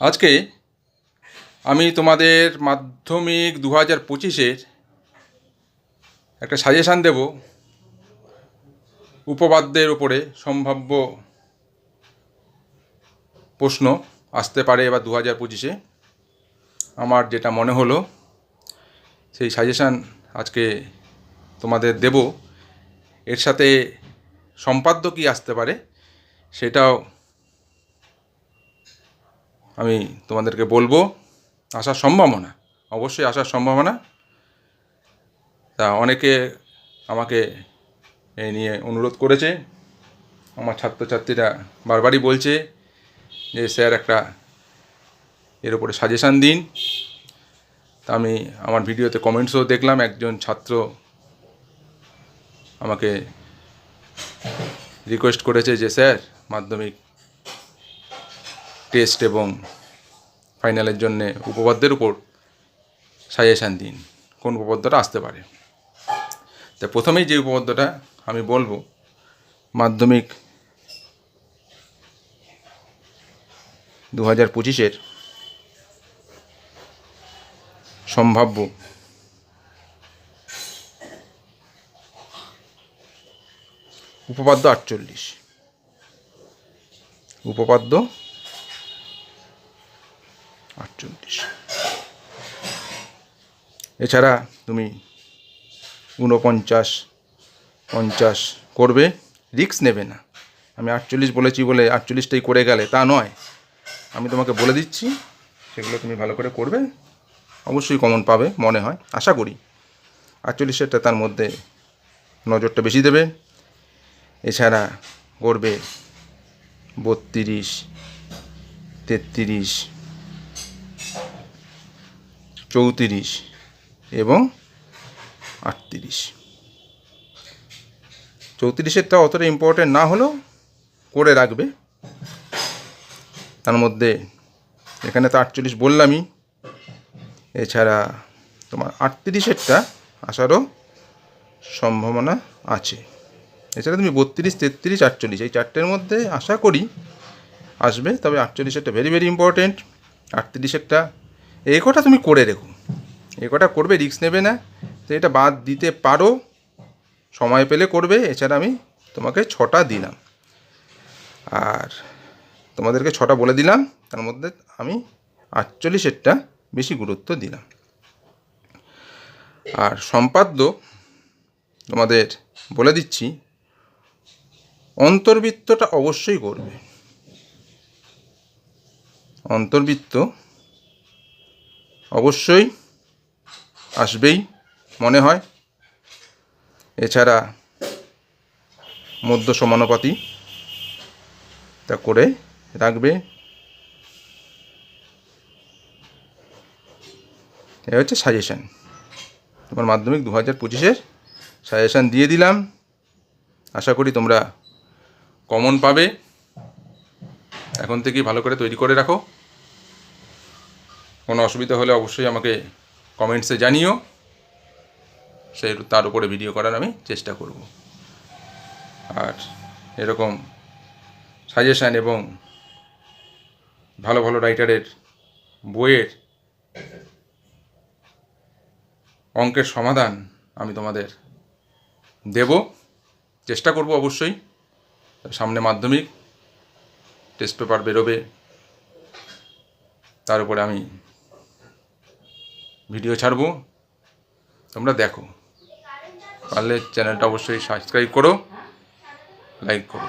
আজকে আমি তোমাদের মাধ্যমিক দু হাজার পঁচিশের একটা সাজেশান দেব উপপাদ্যের উপরে সম্ভাব্য প্রশ্ন আসতে পারে এবার দু হাজার পঁচিশে। আমার যেটা মনে হলো, সেই সাজেশান আজকে তোমাদের দেব। এর সাথে সম্পাদ্য কী আসতে পারে, সেটাও আমি তোমাদেরকে বলব, আসার সম্ভাবনা, অবশ্যই আসার সম্ভাবনা। তা অনেকে আমাকে এই নিয়ে অনুরোধ করেছে, আমার ছাত্রছাত্রীরা বারবারই বলছে যে, স্যার, একটা এর উপরে সাজেশান দিন। তা আমি আমার ভিডিওতে কমেন্টসও দেখলাম, একজন ছাত্র আমাকে রিকোয়েস্ট করেছে যে, স্যার, মাধ্যমিক টেস্ট এবং ফাইনালের জন্যে উপপাদ্যের উপর সাজেশান দিন, কোন উপপাদ্যটা আসতে পারে। তা প্রথমেই যে উপপাদ্যটা আমি বলব, মাধ্যমিক দু হাজার পঁচিশের সম্ভাব্য উপপাদ্য আটচল্লিশ। উপপাদ্য আটচল্লিশ। এছাড়া তুমি ঊনপঞ্চাশ, পঞ্চাশ করবে, রিস্ক নেবে না। আমি আটচল্লিশ বলেছি বলে আটচল্লিশটাই করে গেলে তা নয়। আমি তোমাকে বলে দিচ্ছি, সেগুলো তুমি ভালো করে করবে। অবশ্যই কমন পাবে, মনে হয়। আশা করি। আটচল্লিশেরটা তার মধ্যে নজরটা বেশি দেবে। এছাড়া করবে বত্রিশ, তেত্রিশ চৌত্রিশ এবং আটত্রিশ। চৌত্রিশেরটা অতটা ইম্পর্টেন্ট না হলেও করে রাখবে। তার মধ্যে এখানে তো আটচল্লিশ বললামই। এছাড়া তোমার আটত্রিশেরটা আসারও সম্ভাবনা আছে। এছাড়া তুমি বত্রিশ, তেত্রিশ, আটচল্লিশ এই চারটের মধ্যে আশা করি আসবে। তবে আটচল্লিশেরটা ভেরি ভেরি ইম্পর্টেন্ট আটত্রিশেরটা এই কটা তুমি করে রেখো। এই কটা করবে, রিস্ক নেবে না। তো এটা বাদ দিতে পারো। সময় পেলে করবে, এছাড়া আমি তোমাকে ছটা দিলাম। আর তোমাদেরকে ছটা বলে দিলাম, তার মধ্যে আমি আটচল্লিশেরটা বেশি গুরুত্ব দিলাম। আর সম্পাদ্য, তোমাদের বলে দিচ্ছি, অন্তর্বৃত্তটা অবশ্যই করবে। অন্তর্বৃত্ত অবশ্যই আসবেই, মনে হয়। এছাড়া মধ্য সমানুপাতি তা করে রাখবে। এ হচ্ছে সাজেশান। তোমার মাধ্যমিক দু হাজার পঁচিশের সাজেশান দিয়ে দিলাম। আশা করি তোমরা কমন পাবে। এখন থেকেই ভালো করে তৈরি করে রাখো। কোনো অসুবিধা হলে অবশ্যই আমাকে কমেন্টসে জানিও। সেই তার উপরে ভিডিও করার আমি চেষ্টা করব। আর এরকম সাজেশান এবং ভালো ভালো রাইটারের বইয়ের অঙ্কের সমাধান আমি তোমাদের দেব। চেষ্টা করব অবশ্যই। সামনে মাধ্যমিক টেস্ট পেপার বেরোবে। তার উপরে আমি ভিডিও ছাড়বো। তোমরা দেখো। পারলে চ্যানেলটা অবশ্যই সাবস্ক্রাইব করো লাইক করো।